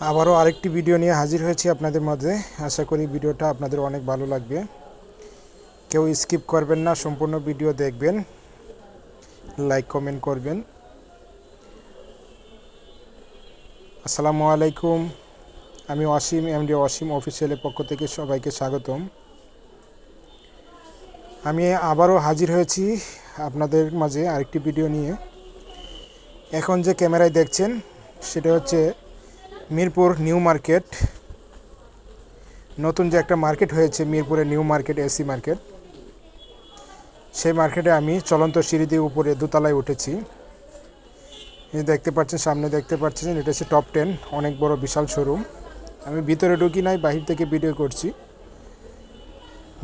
আবারও আরেকটি ভিডিও নিয়ে হাজির হয়েছি আপনাদের মাঝে। আশা করি ভিডিওটা আপনাদের অনেক ভালো লাগবে। কেউ স্কিপ করবেন না, সম্পূর্ণ ভিডিও দেখবেন। লাইক, কমেন্ট করবেন। আসসালামু আলাইকুম। আমি অসীম, এমডি অসীম অফিসিয়ালের পক্ষ থেকে সবাইকে স্বাগতম। আমি আবারও হাজির হয়েছি আপনাদের মাঝে আরেকটি ভিডিও নিয়ে। এখন যে ক্যামেরায় দেখছেন, সেটা হচ্ছে মিরপুর নিউ মার্কেট। নতুন যে একটা মার্কেট হয়েছে মিরপুরে নিউ মার্কেট, এসি মার্কেট। সেই মার্কেটে আমি চলন্ত সিঁড়ি দিয়ে উপরে দোতলায় উঠেছি। দেখতে পাচ্ছেন, সামনে দেখতে পাচ্ছেন, এটা হচ্ছে টপ টেন অনেক বড় বিশাল শোরুম আমি ভিতরে ঢুকি নাই, বাহির থেকে ভিডিও করছি।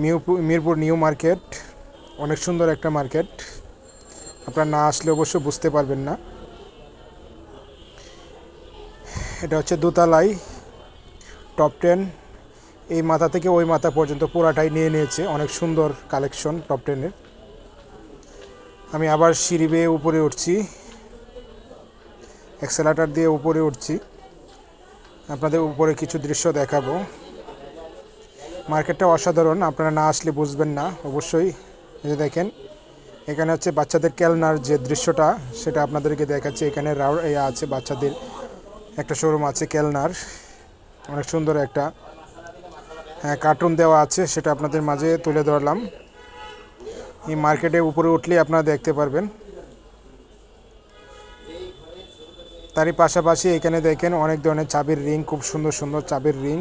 মিরপুর মিরপুর নিউ মার্কেট, অনেক সুন্দর একটা মার্কেট। আপনারা না আসলে অবশ্য বুঝতে পারবেন না। এটা হচ্ছে দোতলাই টপ টেন এই মাথা থেকে ওই মাথা পর্যন্ত পুরাটাই নিয়ে নিয়েছে। অনেক সুন্দর কালেকশন টপ টেনের আমি আবার সিঁড়ি বেয়ে উপরে উঠছি। অ্যাক্সেলাটার দিয়ে উপরে উঠছি। আপনাদের উপরে কিছু দৃশ্য দেখাবো। মার্কেটটা অসাধারণ, আপনারা না আসলে বুঝবেন না, অবশ্যই। যে দেখেন, এখানে হচ্ছে বাচ্চাদের খেলনার যে দৃশ্যটা, সেটা আপনাদেরকে দেখাচ্ছি। এখানে রাউ আছে বাচ্চাদের একটা শোরুম আছে কেলনার অনেক সুন্দর একটা হ্যাঁ কার্টুন দেওয়া আছে, সেটা আপনাদের মাঝে তুলে ধরলাম। এই মার্কেটে উপরে উঠলেই আপনারা দেখতে পারবেন। তারই পাশাপাশি এখানে দেখেন অনেক ধরনের চাবির রিং খুব সুন্দর সুন্দর চাবির রিং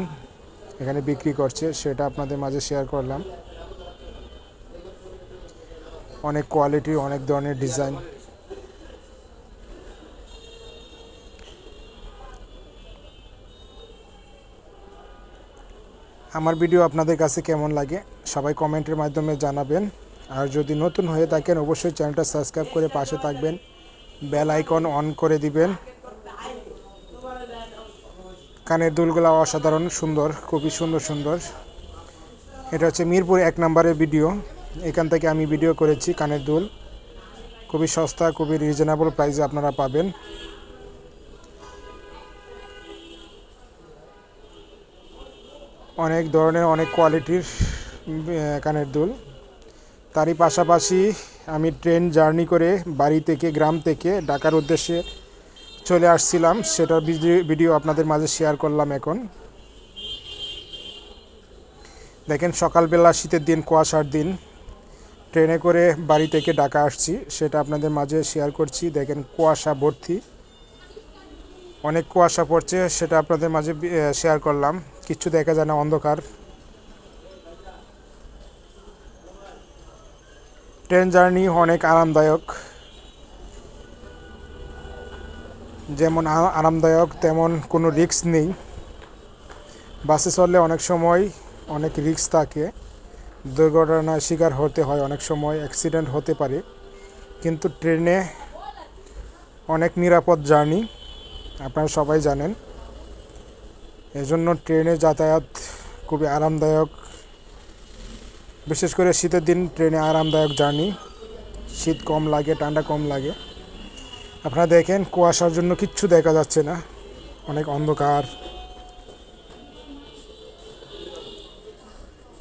এখানে বিক্রি করছে, সেটা আপনাদের মাঝে শেয়ার করলাম। অনেক কোয়ালিটি অনেক ধরনের ডিজাইন আমার ভিডিও আপনাদের কাছে কেমন লাগে, সবাই কমেন্টের মাধ্যমে জানাবেন। আর যদি নতুন হয়ে থাকেন, অবশ্যই চ্যানেলটা সাবস্ক্রাইব করে পাশে থাকবেন। বেল আইকন অন করে দিবেন। কানের দুলগুলো অসাধারণ, সুন্দর, খুবই সুন্দর সুন্দর। এটা হচ্ছে মিরপুর এক নম্বরের ভিডিও। এখান থেকে আমি ভিডিও করেছি কানের দুল। খুবই সস্তা, খুবই রিজনেবল প্রাইসে আপনারা পাবেন। অনেক ধরনের, অনেক কোয়ালিটির কানের দুল। তারই পাশাপাশি আমি ট্রেন জার্নি করে বাড়ি থেকে, গ্রাম থেকে ঢাকার উদ্দেশ্যে চলে আসছিলাম। সেটার ভিডিও আপনাদের মাঝে শেয়ার করলাম এখন। দেখেন, সকালবেলা শীতের দিন, কুয়াশার দিন। ট্রেনে করে বাড়ি থেকে ঢাকা আসছি, সেটা আপনাদের মাঝে শেয়ার করছি। দেখেন, কুয়াশা ভর্তি। অনেক কুয়াশা পড়ছে, সেটা আপনাদের মাঝে শেয়ার করলাম। কিচ্ছু দেখা যায় না, অন্ধকার। ট্রেন জার্নি অনেক আরামদায়ক। যেমন আরামদায়ক, তেমন কোনো রিক্স নেই। বাসে চললে অনেক সময় অনেক রিস্ক থাকে। দুর্ঘটনার শিকার হতে হয়, অনেক সময় অ্যাক্সিডেন্ট হতে পারে। কিন্তু ট্রেনে অনেক নিরাপদ জার্নি। আপনারা সবাই জানেন। এজন্য ট্রেনে যাতায়াত খুবই আরামদায়ক। বিশেষ করে শীতের দিন ট্রেনে আরামদায়ক জার্নি। শীত কম লাগে, ঠান্ডা কম লাগে। আপনারা দেখেন, কুয়াশার জন্য কিচ্ছু দেখা যাচ্ছে না। অনেক অন্ধকার।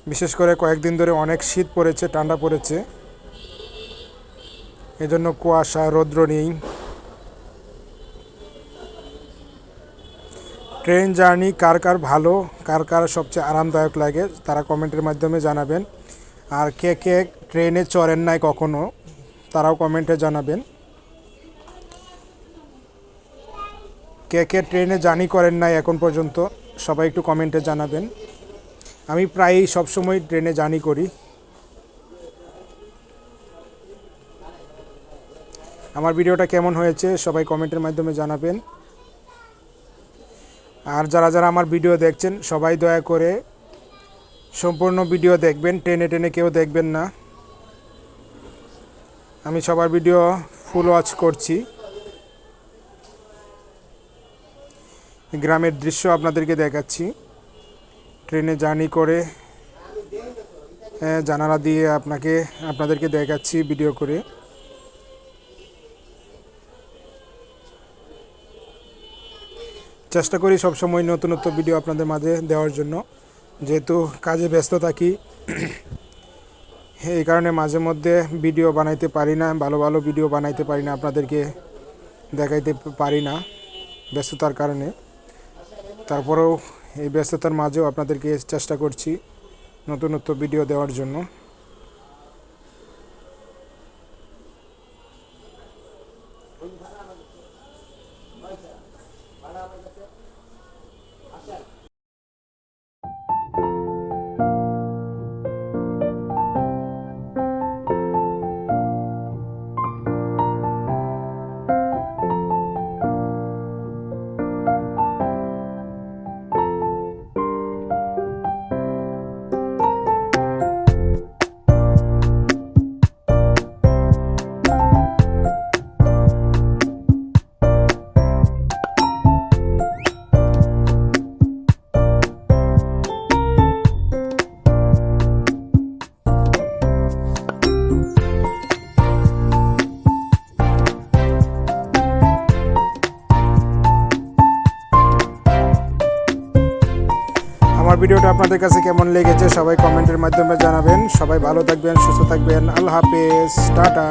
বিশেষ করে কয়েকদিন ধরে অনেক শীত পড়েছে, ঠান্ডা পড়েছে। এজন্য কুয়াশা, রৌদ্র নেই। ট্রেন জার্নি কার কার ভালো, কার কার সবচেয়ে আরামদায়ক লাগে, তারা কমেন্টের মাধ্যমে জানাবেন। আর কে কে ট্রেনে চড়েন নাই কখনো, তারাও কমেন্টে জানাবেন। কে কে ট্রেনে জার্নি করেন নাই এখন পর্যন্ত, সবাই একটু কমেন্টে জানাবেন। আমি প্রায়ই সবসময় ট্রেনে জার্নি করি। আমার ভিডিওটা কেমন হয়েছে, সবাই কমেন্টের মাধ্যমে জানাবেন। আর যারা যারা আমার ভিডিও দেখছেন, সবাই দয়া করে সম্পূর্ণ ভিডিও দেখবেন। টেনে টেনে কেউ দেখবেন না। আমি সবার ভিডিও ফুল ওয়াচ করছি। গ্রামের দৃশ্য আপনাদেরকে দেখাচ্ছি। ট্রেনে জার্নি করে জানালা দিয়ে আপনাকে, আপনাদেরকে দেখাচ্ছি ভিডিও করে। চেষ্টা করি সবসময় নতুন নতুন ভিডিও আপনাদের মাঝে দেওয়ার জন্য। যেহেতু কাজে ব্যস্ত থাকি, এই কারণে মাঝে মধ্যে ভিডিও বানাইতে পারি না, ভালো ভালো ভিডিও বানাইতে পারি না, আপনাদেরকে দেখাইতে পারি না ব্যস্ততার কারণে। তারপরেও এই ব্যস্ততার মাঝেও আপনাদেরকে চেষ্টা করছি নতুন নতুন ভিডিও দেওয়ার জন্য। ভিডিওটা আপনাদের কাছে কেমন লেগেছে সবাই কমেন্টের মাধ্যমে জানাবেন। সবাই ভালো থাকবেন, সুস্থ থাকবেন। আল্লাহ হাফেজ, টাটা।